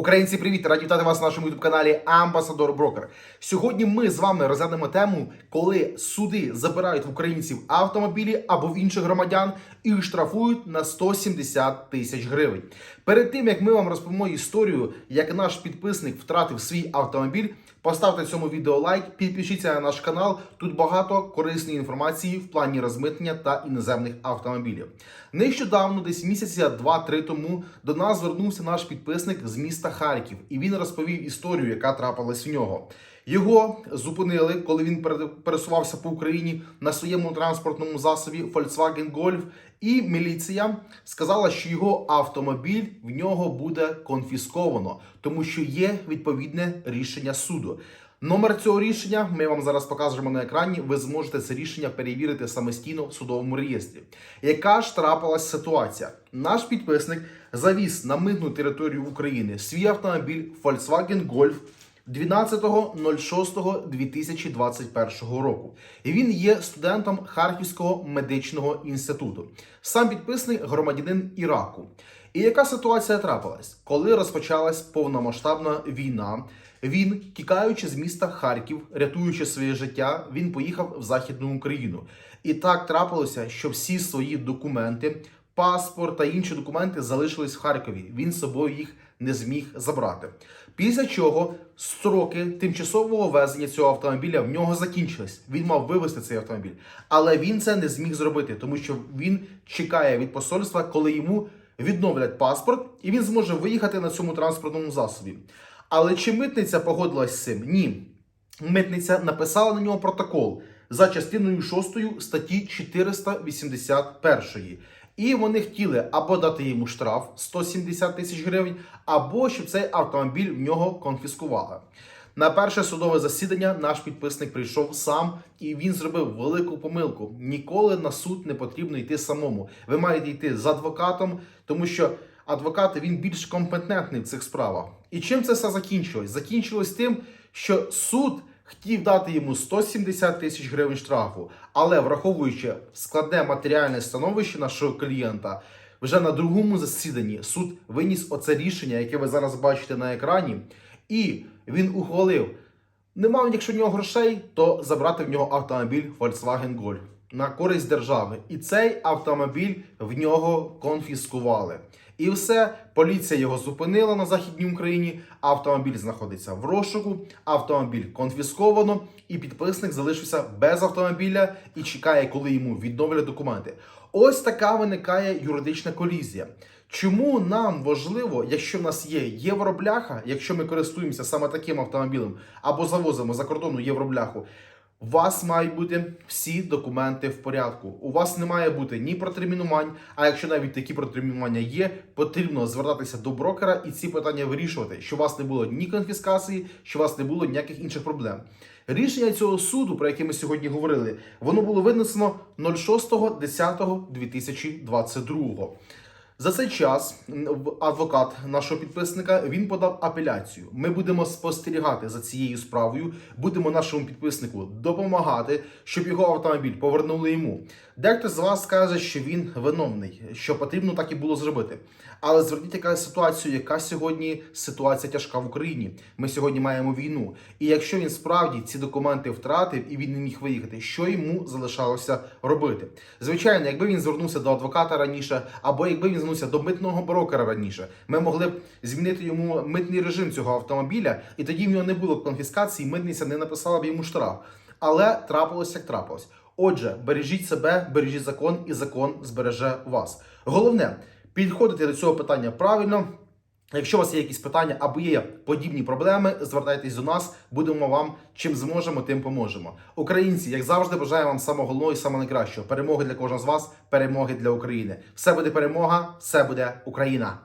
Українці, привіт! Раді вітати вас на нашому youtube каналі Амбасадор Брокер. Сьогодні ми з вами розглянемо тему, коли суди забирають в українців автомобілі або в інших громадян і штрафують на 170 тисяч гривень. Перед тим як ми вам розповімо історію, як наш підписник втратив свій автомобіль, поставте цьому відео лайк, підпишіться на наш канал. Тут багато корисної інформації в плані розмитнення та іноземних автомобілів. Нещодавно, десь місяця два-три тому, до нас звернувся наш підписник з міста Харків, і він розповів історію, яка трапилась в нього. Його зупинили, коли він пере- пересувався по Україні на своєму транспортному засобі Volkswagen Golf, і міліція сказала, що його автомобіль в нього буде конфісковано, тому що є відповідне рішення суду. Номер цього рішення ми вам зараз покажемо на екрані. Ви зможете це рішення перевірити самостійно в судовому реєстрі. Яка ж трапилась ситуація? Наш підписник завіз на митну територію України свій автомобіль Volkswagen Golf 12.06.2021 року. І він є студентом Харківського медичного інституту. Сам підписник громадянин Іраку. І яка ситуація трапилась? Коли розпочалась повномасштабна війна, він, тікаючи з міста Харків, рятуючи своє життя, він поїхав в Західну Україну. І так трапилося, що всі свої документи, паспорт та інші документи залишились в Харкові. Він з собою їх не зміг забрати. Після чого строки тимчасового везення цього автомобіля в нього закінчились. Він мав вивезти цей автомобіль, але він це не зміг зробити, тому що він чекає від посольства, коли йому відновлять паспорт, і він зможе виїхати на цьому транспортному засобі. Але чи митниця погодилась з цим? Ні. Митниця написала на нього протокол за частиною 6 статті 481. І вони хотіли або дати йому штраф 170 тисяч гривень, або щоб цей автомобіль в нього конфіскували. На перше судове засідання наш підписник прийшов сам, і він зробив велику помилку. Ніколи на суд не потрібно йти самому. Ви маєте йти з адвокатом, тому що адвокат він більш компетентний в цих справах. І чим це все закінчилось? Закінчилось тим, що суд хотів дати йому 170 тисяч гривень штрафу, але враховуючи складне матеріальне становище нашого клієнта, вже на другому засіданні суд виніс оце рішення, яке ви зараз бачите на екрані, і він ухвалив. Не мав, якщо в нього грошей, то забрати в нього автомобіль Volkswagen Golf на користь держави. І цей автомобіль в нього конфіскували. І все, поліція його зупинила на Західній Україні. Автомобіль знаходиться в розшуку, автомобіль конфісковано, і підписник залишився без автомобіля і чекає, коли йому відновлять документи. Ось така виникає юридична колізія. Чому нам важливо, якщо в нас є євробляха, якщо ми користуємося саме таким автомобілем або завозимо за кордону євробляху, у вас мають бути всі документи в порядку. У вас не має бути ні протермінувань, а якщо навіть такі протермінування є, потрібно звертатися до брокера і ці питання вирішувати, щоб у вас не було ні конфіскації, щоб у вас не було ніяких інших проблем. Рішення цього суду, про яке ми сьогодні говорили, воно було винесено 06.10.2022. За цей час адвокат нашого підписника він подав апеляцію. Ми будемо спостерігати за цією справою, будемо нашому підписнику допомагати, щоб його автомобіль повернули йому. Дехто з вас каже, що він виновний, що потрібно так і було зробити. Але зверніть яка ситуацію, яка сьогодні ситуація тяжка в Україні. Ми сьогодні маємо війну. І якщо він справді ці документи втратив і він не міг виїхати, що йому залишалося робити? Звичайно, якби він звернувся до адвоката раніше, або якби він звернувся до митного брокера раніше, ми могли б змінити йому митний режим цього автомобіля, і тоді в нього не було б конфіскації, митниця не написала б йому штраф. Але трапилось як трапилось. Отже, бережіть себе, бережіть закон, і закон збереже вас. Головне підходити до цього питання правильно. Якщо у вас є якісь питання або є подібні проблеми, звертайтесь до нас, будемо вам чим зможемо, тим поможемо. Українці, як завжди, бажаю вам самого головного і самого найкращого. Перемоги для кожного з вас, перемоги для України. Все буде перемога, все буде Україна.